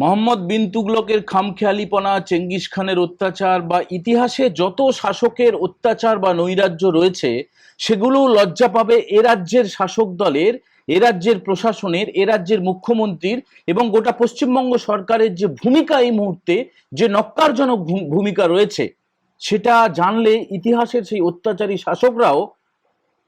মোহাম্মদ বিন তুগলকের খামখেয়ালিপনা, Genghis খানের অত্যাচার বা ইতিহাসে যত শাসকের অত্যাচার বা নৈরাজ্য রয়েছে সেগুলো লজ্জা পাবে এ রাজ্যের শাসক দলের, এ রাজ্যের প্রশাসনের, এ রাজ্যের মুখ্যমন্ত্রীর এবং গোটা পশ্চিমবঙ্গ সরকারের যে ভূমিকা এই মুহূর্তে, যে নক্কারজনক ভূমিকা রয়েছে, সেটা জানলে ইতিহাসের সেই অত্যাচারী শাসকরাও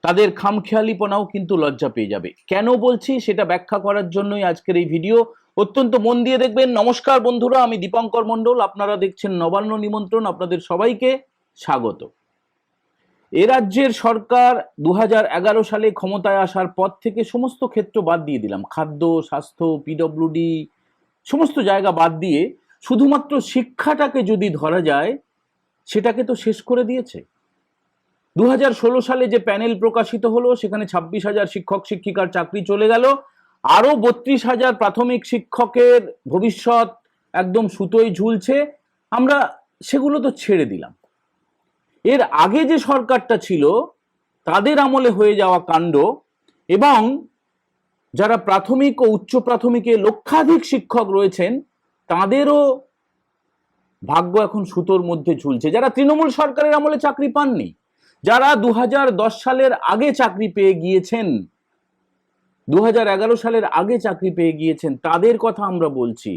তাদের খামখেয়ালিপনাও কিন্তু লজ্জা পেয়ে যাবে। কেন বলছি? সেটা ব্যাখ্যা করার জন্যই আজকের এই ভিডিও। অত্যন্ত মন দিয়ে দেখবেন। নমস্কার বন্ধুরা, আমি দীপঙ্কর মণ্ডল। আপনারা দেখছেন নবান্ন নিমন্ত্রণ। আপনাদের সবাইকে স্বাগত। এ রাজ্যের সরকার দু হাজার এগারো সালে ক্ষমতায় আসার পর থেকে সমস্ত ক্ষেত্র বাদ দিয়ে দিলাম। খাদ্য, স্বাস্থ্য পিডব্লিউডি সমস্ত জায়গা বাদ দিয়ে শুধুমাত্র শিক্ষাটাকে যদি ধরা যায়, সেটাকে তো শেষ করে দিয়েছে। দু হাজার ষোলো সালে যে প্যানেল প্রকাশিত হলো, সেখানে ছাব্বিশ হাজার শিক্ষক, শিক্ষিকার চাকরি চলে গেল। আরও বত্রিশ হাজার প্রাথমিক শিক্ষকের ভবিষ্যৎ একদম সুতোয় ঝুলছে। আমরা সেগুলো তো ছেড়ে দিলাম। এর আগে যে সরকারটা ছিল, তাদের আমলে হয়ে যাওয়া কাণ্ড এবং যারা প্রাথমিক ও উচ্চ প্রাথমিকে লক্ষাধিক শিক্ষক রয়েছেন, তাদেরও ভাগ্য এখন সুতোর মধ্যে ঝুলছে। যারা তৃণমূল সরকারের আমলে চাকরি পাননি, যারা দু হাজার দশ সালের আগে চাকরি পেয়ে গিয়েছেন দু হাজার এগারো সালের আগে চাকরি পেয়ে গিয়েছেন, তাদের কথা আমরা বলছি।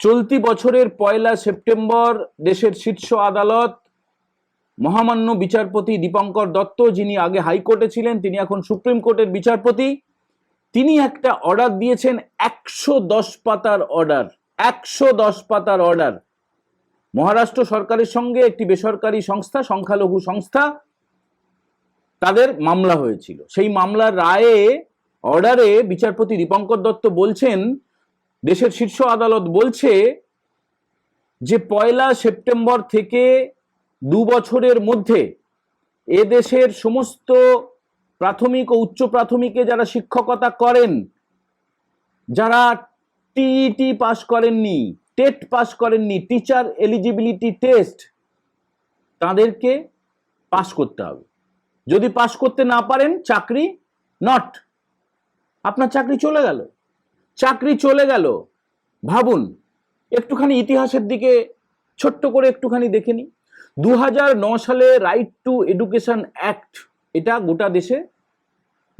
চলতি বছরের পয়লা সেপ্টেম্বর দেশের শীর্ষ আদালত মহামান্য বিচারপতি দীপঙ্কর দত্ত, যিনি আগে হাইকোর্টে ছিলেন, তিনি এখন সুপ্রিম কোর্টের বিচারপতি, তিনি একটা অর্ডার দিয়েছেন, একশো দশ পাতার অর্ডার, একশো দশ পাতার অর্ডার। মহারাষ্ট্র সরকারের সঙ্গে একটি বেসরকারি সংস্থা, সংখ্যালঘু সংস্থা, তাদের মামলা হয়েছিল। সেই মামলার রায়ে অর্ডারে বিচারপতি দীপঙ্কর দত্ত বলছেন, দেশের শীর্ষ আদালত বলছে যে পয়লা সেপ্টেম্বর থেকে দু বছরের মধ্যে এ দেশের সমস্ত প্রাথমিক ও উচ্চ প্রাথমিকে যারা শিক্ষকতা করেন, যারা টিইটি পাস করেননি, টেট পাস করেননি, টিচার এলিজিবিলিটি টেস্ট, তাদেরকে পাস করতে হবে। যদি পাস করতে না পারেন, চাকরি নট। আপনার চাকরি চলে গেল। চাকরি চলে গেল। ভাবুন, একটুখানি ইতিহাসের দিকে ছোট্ট করে একটুখানি দেখে নিই। দু সালে রাইট টু এডুকেশন অ্যাক্ট এটা গোটা দেশে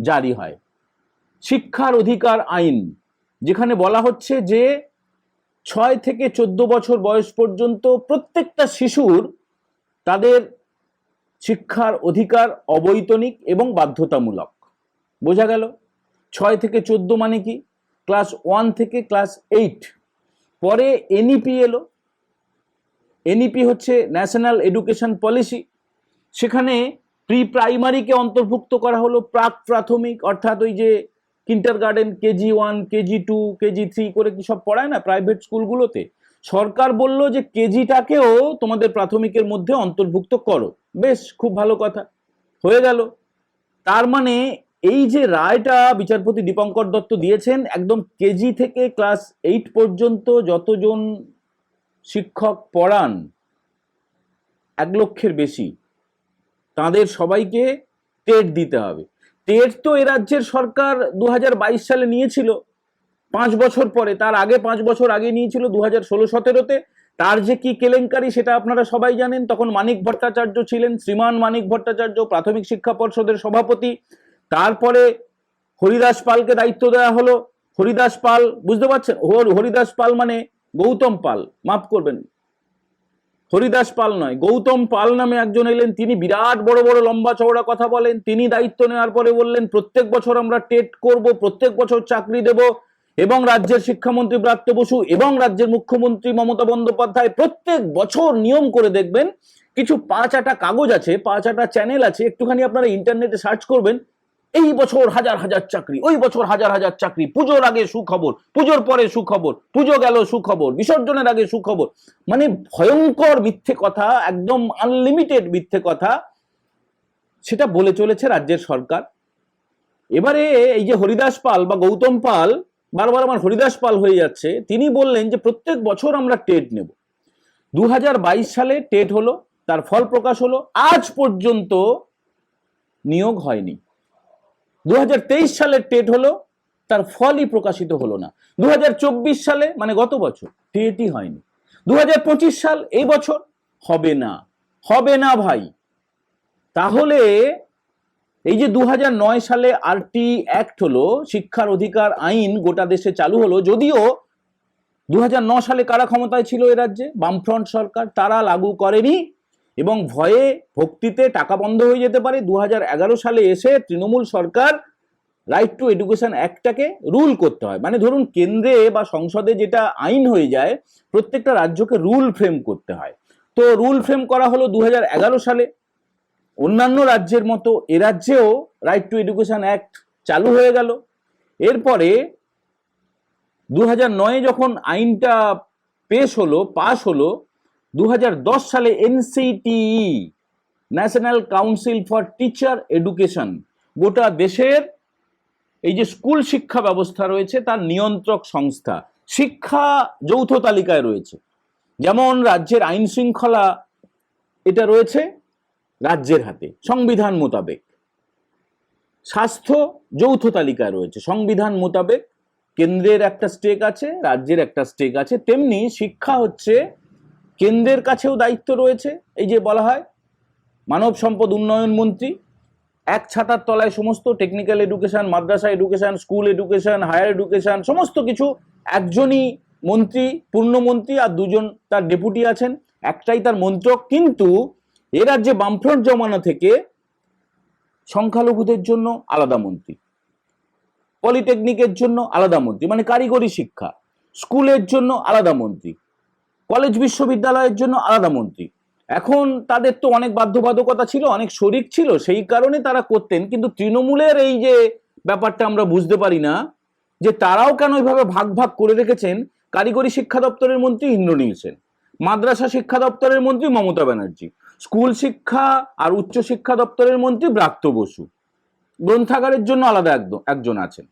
জারি হয়। শিক্ষার অধিকার আইন, যেখানে বলা হচ্ছে যে ছয় থেকে চোদ্দ বছর বয়স পর্যন্ত প্রত্যেকটা শিশুর তাদের শিক্ষার অধিকার অবৈতনিক এবং বাধ্যতামূলক। বোঝা গেল? ছয় থেকে চোদ্দ মানে কি? ক্লাস ওয়ান থেকে ক্লাস এইট। পরে এনইপি এলো। এনইপি হচ্ছে ন্যাশনাল এডুকেশন পলিসি। সেখানে প্রি প্রাইমারিকে অন্তর্ভুক্ত করা হলো প্রাক প্রাথমিক, অর্থাৎ ওই যে kindergarten, KG one, KG two, KG three করে কি সব পড়ায় না প্রাইভেট স্কুলগুলোতে? সরকার বলল যে কেজিটাকেও তোমাদের প্রাথমিকের মধ্যে অন্তর্ভুক্ত করো। বেশ, খুব ভালো কথা। হয়ে গেল। তার মানে এই যে রায়টা বিচারপতি দীপঙ্কর দত্ত দিয়েছেন, একদম কেজি থেকে ক্লাস এইট পর্যন্ত যতজন শিক্ষক পড়ান, এক লক্ষের বেশি, তাদের সবাইকে টেট দিতে হবে। টেট তো এ রাজ্যের সরকার দু হাজার বাইশ সালে নিয়েছিল, পাঁচ বছর পরে, তার আগে পাঁচ বছর আগে নিয়েছিল দু হাজার ষোলো সতেরোতে। তার যে কি কেলেঙ্কারি সেটা আপনারা সবাই জানেন, তখন মানিক ভট্টাচার্য ছিলেন, শ্রীমান মানিক ভট্টাচার্য, প্রাথমিক শিক্ষা পর্ষদের সভাপতি তারপরে হরিদাস পালকে দায়িত্ব দেওয়া হলো। হরিদাস পাল, বুঝতে পারছেন? হর- হরিদাস পাল মানে গৌতম পাল। মাফ করবেন। হরিদাস পাল নয়, গৌতম পাল নামে একজন এলেন। তিনি বিরাট বড় বড় লম্বা চওড়া কথা বলেন। তিনি দায়িত্ব নেওয়ার পরে বললেন, প্রত্যেক বছর আমরা টেট করব, প্রত্যেক বছর চাকরি দেব এবং রাজ্যের শিক্ষামন্ত্রী ব্রাত্য বসু এবং রাজ্যের মুখ্যমন্ত্রী মমতা বন্দ্যোপাধ্যায় প্রত্যেক বছর নিয়ম করে দেখবেন, কিছু পাঁচ আটা কাগজ আছে, পাঁচ আটা চ্যানেল আছে। একটুখানি আপনারা ইন্টারনেটে সার্চ করবেন এই বছর হাজার হাজার চাকরি, ওই বছর হাজার হাজার চাকরি। পুজোর আগে সুখবর, পুজোর পরে সুখবর, পুজো গেল সুখবর, বিসর্জনের আগে সুখবর। মানে ভয়ঙ্কর মিথ্যে কথা, একদম আনলিমিটেড মিথ্যে কথা, সেটা বলে চলেছে রাজ্যের সরকার। এবারে এই যে হরিদাস পাল বা গৌতম পাল, বারবার আমার হরিদাস পাল হয়ে যাচ্ছে, তিনি বললেন যে প্রত্যেক বছর আমরা টেট নেব। দু হাজার বাইশ সালে টেট হলো, তার ফল প্রকাশ হলো, আজ পর্যন্ত নিয়োগ হয়নি। দু হাজার তেইশ সালের টেট হলো, তার ফলই প্রকাশিত হলো না। দু হাজার চব্বিশ সালে মানে গত বছর টেটই হয়নি। দু হাজার পঁচিশ সাল, এই বছর হবে না। হবে না ভাই। তাহলে এই যে দু হাজার নয় সালে আরটি অ্যাক্ট হলো, শিক্ষার অধিকার আইন গোটা দেশে চালু হলো, যদিও দু হাজার নয় সালে কারা ক্ষমতায় ছিল এ রাজ্যে? বামফ্রন্ট সরকার, তারা লাগু করেনি। এবং ভয়ে ভক্তিতে টাকা বন্ধ হয়ে যেতে পারে। দু হাজার এগারো সালে এসে তৃণমূল সরকার রাইট টু এডুকেশন অ্যাক্টটাকে রুল করতে হয়। মানে ধরুন কেন্দ্রে বা সংসদে যেটা আইন হয়ে যায়, প্রত্যেকটা রাজ্যকে রুল ফ্রেম করতে হয়। তো রুল ফ্রেম করা হলো দু হাজার এগারো সালে। অন্যান্য রাজ্যের মতো এ রাজ্যেও রাইট টু এডুকেশন অ্যাক্ট চালু হয়ে গেল। এরপরে দু হাজার নয়ে যখন আইনটা পেশ হলো, পাশ হলো দু হাজার দশ সালে NCTE national council for teacher education গোটা দেশের এই যে স্কুল শিক্ষা ব্যবস্থা রয়েছে, তার নিয়ন্ত্রক সংস্থা। শিক্ষা যৌথ তালিকায় রয়েছে। যেমন রাজ্যের আইন শৃঙ্খলা এটা রয়েছে রাজ্যের হাতে, সংবিধান মোতাবেক। স্বাস্থ্য যৌথ তালিকায় রয়েছে, সংবিধান মোতাবেক। কেন্দ্রের একটা স্টেক আছে, রাজ্যের একটা স্টেক আছে, তেমনি শিক্ষা হচ্ছে কেন্দ্রের কাছেও দায়িত্ব রয়েছে, এই যে বলা হয়। মানব সম্পদ উন্নয়ন মন্ত্রী, এক ছাতার তলায় সমস্ত টেকনিক্যাল এডুকেশন মাদ্রাসা education school education higher education সমস্ত কিছু একজনই মন্ত্রী পূর্ণমন্ত্রী আর দুজন তার ডেপুটি আছেন, একটাই তার মন্ত্রক। কিন্তু এ রাজ্যে বামফ্রন্ট জমানা থেকে সংখ্যালঘুদের জন্য আলাদা মন্ত্রী পলিটেকনিকের জন্য আলাদা মন্ত্রী মানে কারিগরি শিক্ষা স্কুলের জন্য আলাদা মন্ত্রী। কলেজ বিশ্ববিদ্যালয়ের জন্য আলাদা মন্ত্রী। এখন তাদের তো অনেক বাধ্যবাধকতা ছিল, অনেক শরিক ছিল, সেই কারণে তারা করতেন। কিন্তু তৃণমূলের এই যে ব্যাপারটা আমরা বুঝতে পারি না, যে তারাও কেন এইভাবে ভাগ ভাগ করে রেখেছেন? কারিগরি শিক্ষা দপ্তরের মন্ত্রী ইন্দ্রনীল সেন, মাদ্রাসা শিক্ষা দপ্তরের মন্ত্রী মমতা ব্যানার্জি, স্কুল শিক্ষা আর উচ্চ শিক্ষা দপ্তরের মন্ত্রী ব্রাত্য বসু। গ্রন্থাগারের জন্য আলাদা একদম একজন আছেন।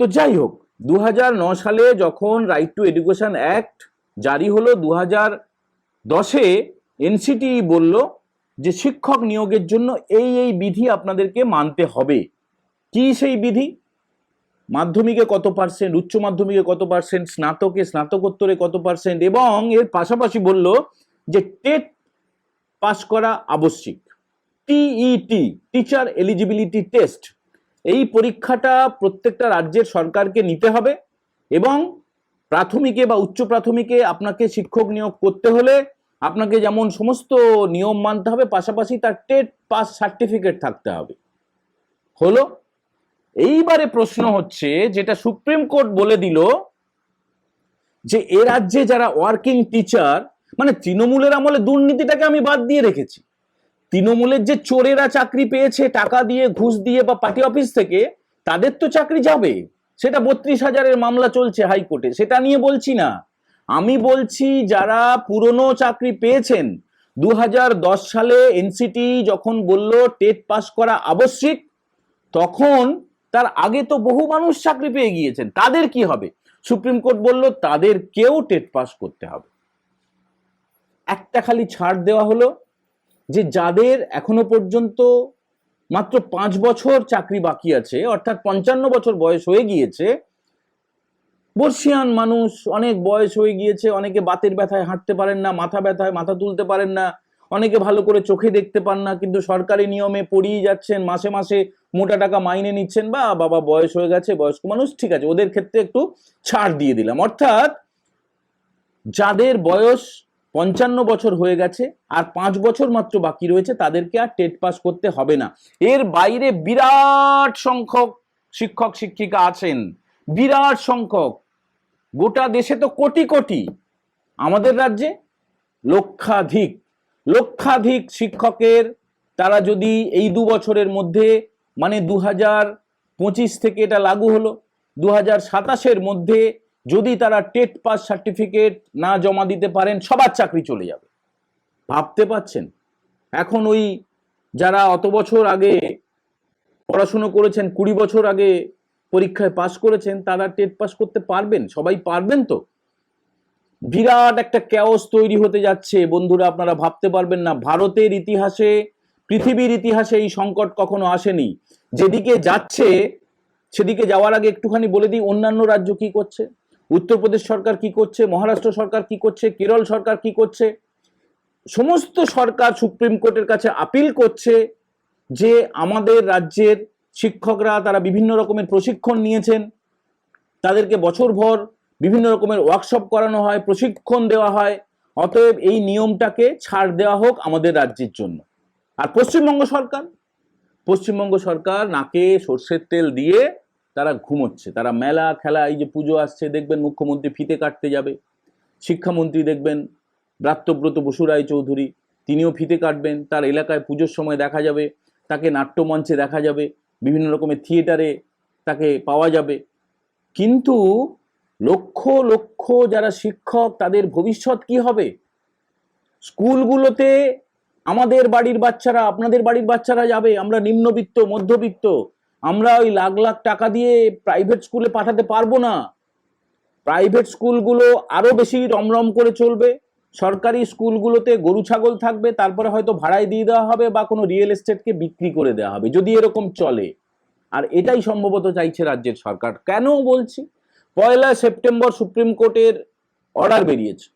তো যাই হোক দু সালে যখন রাইট টু এডুকেশন অ্যাক্ট জারি হলো দু হাজার দশে এনসিটি বলল যে শিক্ষক নিয়োগের জন্য এই এই বিধি আপনাদেরকে মানতে হবে। কি সেই বিধি? মাধ্যমিকে কত পার্সেন্ট, উচ্চ মাধ্যমিকে কত পার্সেন্ট, স্নাতকে, স্নাতকোত্তরে কত পার্সেন্ট এবং এর পাশাপাশি বলল যে টেট পাস করা আবশ্যিক। টিইটি, টিচার এলিজিবিলিটি টেস্ট, এই পরীক্ষাটা প্রত্যেকটা রাজ্যের সরকারকে নিতে হবে এবং প্রাথমিকে বা উচ্চ প্রাথমিকে আপনাকে শিক্ষক নিয়োগ করতে হলে আপনাকে যেমন সমস্ত নিয়ম মানতে হবে, পাশাপাশি তার টেট পাস সার্টিফিকেট থাকতে হবে। হলো, এইবারে প্রশ্ন হচ্ছে, যেটা সুপ্রিম কোর্ট বলে দিল, যে এ রাজ্যে যারা ওয়ার্কিং টিচার মানে তৃণমূলের আমলে দুর্নীতিটাকে আমি বাদ দিয়ে রেখেছি। তৃণমূলের যে চোরেরা চাকরি পেয়েছে, টাকা দিয়ে, ঘুষ দিয়ে বা পার্টি অফিস থেকে, তাদের তো চাকরি যাবে। সেটা বত্রিশ হাজারের মামলা চলছে হাইকোর্টে, সেটা নিয়ে বলছি না। আমি বলছি যারা পুরনো চাকরি পেয়েছেন দু হাজার দশ সালে এনসিটি যখন বলল টেট পাস করা আবশ্যিক, তখন তার আগে তো বহু মানুষ চাকরি পেয়ে গিয়েছেন। তাদের কি হবে? সুপ্রিম কোর্ট বলল, তাদের কেউ টেট পাস করতে হবে। একটা খালি ছাড় দেওয়া হলো যে যাদের এখনও পর্যন্ত মাত্র পাঁচ বছর চাকরি বাকি আছে, অর্থাৎ পঞ্চান্ন বছর বয়স হয়ে গিয়েছে। বর্ষিয়ান মানুষ, অনেক বয়স হয়ে গিয়েছে, অনেকে বাতের ব্যথায় হাঁটতে পারেন না, মাথা ব্যথায় মাথা তুলতে পারেন না, অনেকে ভালো করে চোখে দেখতে পান না, কিন্তু সরকারি নিয়মে পড়িয়ে যাচ্ছেন, মাসে মাসে মোটা টাকা মাইনে নিচ্ছেন, বা বাবা বয়স হয়ে গেছে, বয়স্ক মানুষ, ঠিক আছে, ওদের ক্ষেত্রে একটু ছাড় দিয়ে দিলাম। অর্থাৎ যাদের বয়স পঞ্চান্ন বছর হয়ে গেছে, আর পাঁচ বছর মাত্র বাকি রয়েছে, তাদেরকে আর টেট পাস করতে হবে না। এর বাইরে বিরাট সংখ্যক শিক্ষক, শিক্ষিকা আছেন। বিরাট সংখ্যক। গোটা দেশে তো কোটি কোটি। আমাদের রাজ্যে লক্ষাধিক লক্ষাধিক শিক্ষকের, তারা যদি এই দু বছরের মধ্যে মানে দু হাজার পঁচিশ থেকে এটা লাগু হলো, দু হাজার সাতাশের মধ্যে যদি তারা টেট পাস সার্টিফিকেট না জমা দিতে পারেন, সবার চাকরি চলে যাবে। ভাবতে পাচ্ছেন এখন ওই যারা অত বছর আগে পড়াশুনো করেছেন, কুড়ি বছর আগে পরীক্ষায় পাশ করেছেন, তারা টেট পাস করতে পারবেন? সবাই পারবেন তো? বিরাট একটা ক্যাওস তৈরি হতে যাচ্ছে। বন্ধুরা, আপনারা ভাবতে পারবেন না, ভারতের ইতিহাসে, পৃথিবীর ইতিহাসে এই সংকট কখনো আসেনি। যেদিকে যাচ্ছে, সেদিকে যাওয়ার আগে একটুখানি বলে দিই, অন্যান্য রাজ্য কি করছে? উত্তরপ্রদেশ সরকার কি করছে? মহারাষ্ট্র সরকার কি করছে? কেরল সরকার কি করছে? সমস্ত সরকার সুপ্রিম কোর্টের কাছে আপিল করছে যে আমাদের রাজ্যের শিক্ষকরা তারা বিভিন্ন রকমের প্রশিক্ষণ নিয়েছেন। তাদেরকে বছরভর বিভিন্ন রকমের ওয়ার্কশপ করানো হয়, প্রশিক্ষণ দেওয়া হয়। অতএব এই নিয়মটাকে ছাড় দেওয়া হোক আমাদের রাজ্যের জন্য। আর পশ্চিমবঙ্গ সরকার? পশ্চিমবঙ্গ সরকার নাকে সর্ষের তেল দিয়ে তারা ঘুমোচ্ছে, তারা মেলা খেলা, এই যে পুজো আসছে, দেখবেন মুখ্যমন্ত্রী ফিতে কাটতে যাবে। শিক্ষামন্ত্রী দেখবেন ব্রাত্যব্রত বসু চৌধুরী, তিনিও ফিতে কাটবেন। তার এলাকায় পুজোর সময় দেখা যাবে, তাকে নাট্যমঞ্চে দেখা যাবে, বিভিন্ন রকমের থিয়েটারে তাকে পাওয়া যাবে। কিন্তু লক্ষ লক্ষ যারা শিক্ষক, তাদের ভবিষ্যৎ কি হবে? স্কুলগুলোতে আমাদের বাড়ির বাচ্চারা, আপনাদের বাড়ির বাচ্চারা যাবে, আমরা নিম্নবিত্ত, মধ্যবিত্ত আমরা ওই লাখ লাখ টাকা দিয়ে প্রাইভেট স্কুলে পাঠাতে পারব না। প্রাইভেট স্কুলগুলো আরও বেশি রমরম করে চলবে। সরকারি স্কুলগুলোতে গরু ছাগল থাকবে, তারপরে হয়তো ভাড়ায় দিয়ে দেওয়া হবে বা কোনো রিয়েল এস্টেটকে বিক্রি করে দেওয়া হবে, যদি এরকম চলে। আর এটাই সম্ভবত চাইছে রাজ্যের সরকার। কেন বলছি? পয়লা সেপ্টেম্বর সুপ্রিম কোর্টের অর্ডার বেরিয়েছে।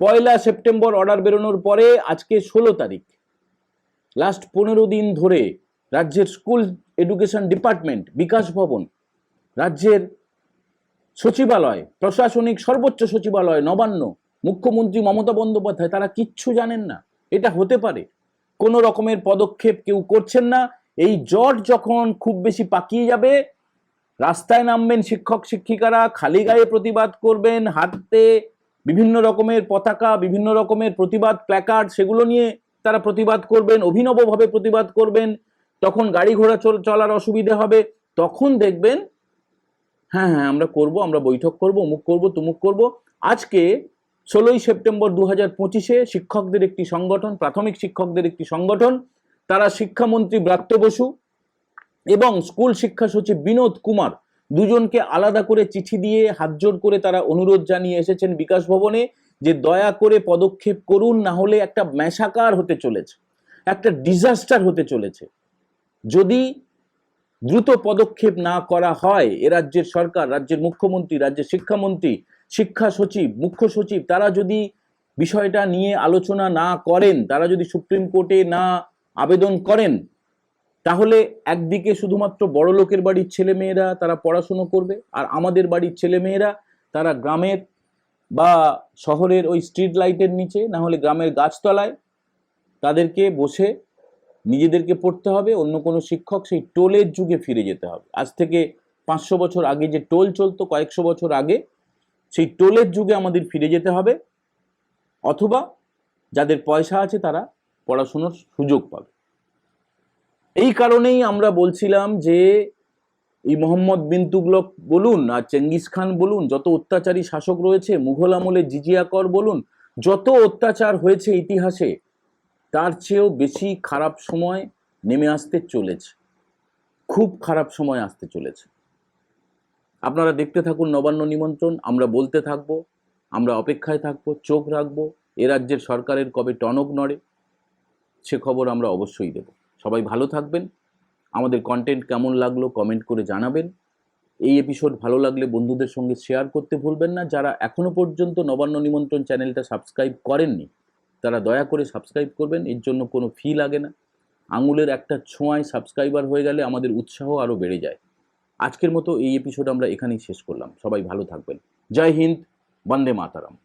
পয়লা সেপ্টেম্বর অর্ডার বেরোনোর পরে আজকে ষোলো তারিখ। লাস্ট পনেরো দিন ধরে রাজ্যের স্কুল এডুকেশন ডিপার্টমেন্ট, বিকাশ ভবন, রাজ্যের সচিবালয়, প্রশাসনিক সর্বোচ্চ সচিবালয় নবান্ন, মুখ্যমন্ত্রী মমতা বন্দ্যোপাধ্যায়, তারা কিচ্ছু জানেন না। এটা হতে পারে। কোনো রকমের পদক্ষেপ কেউ করছেন না। এই জট যখন খুব বেশি পাকিয়ে যাবে, রাস্তায় নামবেন শিক্ষক, শিক্ষিকারা, খালি গায়ে প্রতিবাদ করবেন হাতে বিভিন্ন রকমের পতাকা, বিভিন্ন রকমের প্রতিবাদ প্ল্যাকার্ড, সেগুলো নিয়ে তারা প্রতিবাদ করবেন, অভিনবভাবে প্রতিবাদ করবেন। তখন গাড়ি ঘোড়া চল- চলার অসুবিধে হবে, তখন দেখবেন হ্যাঁ হ্যাঁ আমরা করব, আমরা বৈঠক করব, অমুক করব, তুমুক করব। আজকে ষোলোই সেপ্টেম্বর দু হাজার পঁচিশে শিক্ষকদের একটি সংগঠন, প্রাথমিক শিক্ষকদের একটি সংগঠন, তারা শিক্ষামন্ত্রী ব্রাত্য বসু এবং স্কুল শিক্ষা সচিব বিনোদ কুমার দুজনকে আলাদা করে চিঠি দিয়ে হাতজোড় করে তারা অনুরোধ জানিয়ে এসেছেন বিকাশ ভবনে যে দয়া করে পদক্ষেপ করুন, না হলে একটা ম্যাসাকার হতে চলেছে, একটা ডিজাস্টার হতে চলেছে। যদি দ্রুত পদক্ষেপ না করা হয়, এ রাজ্যের সরকার, রাজ্যের মুখ্যমন্ত্রী, রাজ্যের শিক্ষামন্ত্রী, শিক্ষা সচিব, মুখ্য সচিব, তারা যদি বিষয়টা নিয়ে আলোচনা না করেন, তারা যদি সুপ্রিম কোর্টে না আবেদন করেন, তাহলে একদিকে শুধুমাত্র বড় লোকের বাড়ির ছেলে মেয়েরা তারা পড়াশুনো করবে, আর আমাদের বাড়ির ছেলে মেয়েরা তারা গ্রামের বা শহরের ওই স্ট্রিট লাইটের নিচে, না হলে গ্রামের গাছতলায় তাদেরকে বসে নিজেদেরকে পড়তে হবে, অন্য কোনো শিক্ষক সেই টোলের যুগে ফিরে যেতে হবে। আজ থেকে পাঁচশো বছর আগে যে টোল চলতো, কয়েকশো বছর আগে সেই টোলের যুগে আমাদের ফিরে যেতে হবে, অথবা যাদের পয়সা আছে তারা পড়াশুনোর সুযোগ পাবে। এই কারণেই আমরা বলছিলাম যে এই মোহাম্মদ বিন তুগলক বলুন আর চেঙ্গিস খান বলুন, যত অত্যাচারী শাসক রয়েছে, মুঘল আমলে জিজিয়াকর বলুন, যত অত্যাচার হয়েছে ইতিহাসে তার চেয়েও বেশি খারাপ সময় নেমে আসতে চলেছে। খুব খারাপ সময় আসতে চলেছে। আপনারা দেখতে থাকুন নবান্ন নিমন্ত্রণ, আমরা বলতে থাকব, আমরা অপেক্ষায় থাকব, চোখ রাখব, এ রাজ্যের সরকারের কবে টনক নড়ে, সে খবর আমরা অবশ্যই দেব। সবাই ভালো থাকবেন। আমাদের কন্টেন্ট কেমন লাগল কমেন্ট করে জানাবেন। এই এপিসোড ভালো লাগলে বন্ধুদের সঙ্গে শেয়ার করতে ভুলবেন না। যারা এখনও পর্যন্ত নবান্ন নিমন্ত্রণ চ্যানেলটা সাবস্ক্রাইব করেননি তারা দয়া করে সাবস্ক্রাইব করবেন, এর জন্য কোনো ফি লাগে না। আঙুলের একটা ছোঁয়ায় সাবস্ক্রাইবার হয়ে গেলে আমাদের উৎসাহ আরও বেড়ে যায়। আজকের মতো এই এপিসোড আমরা এখানেই শেষ করলাম। সবাই ভালো থাকবেন। জয় হিন্দ, বন্দে মাতারাম।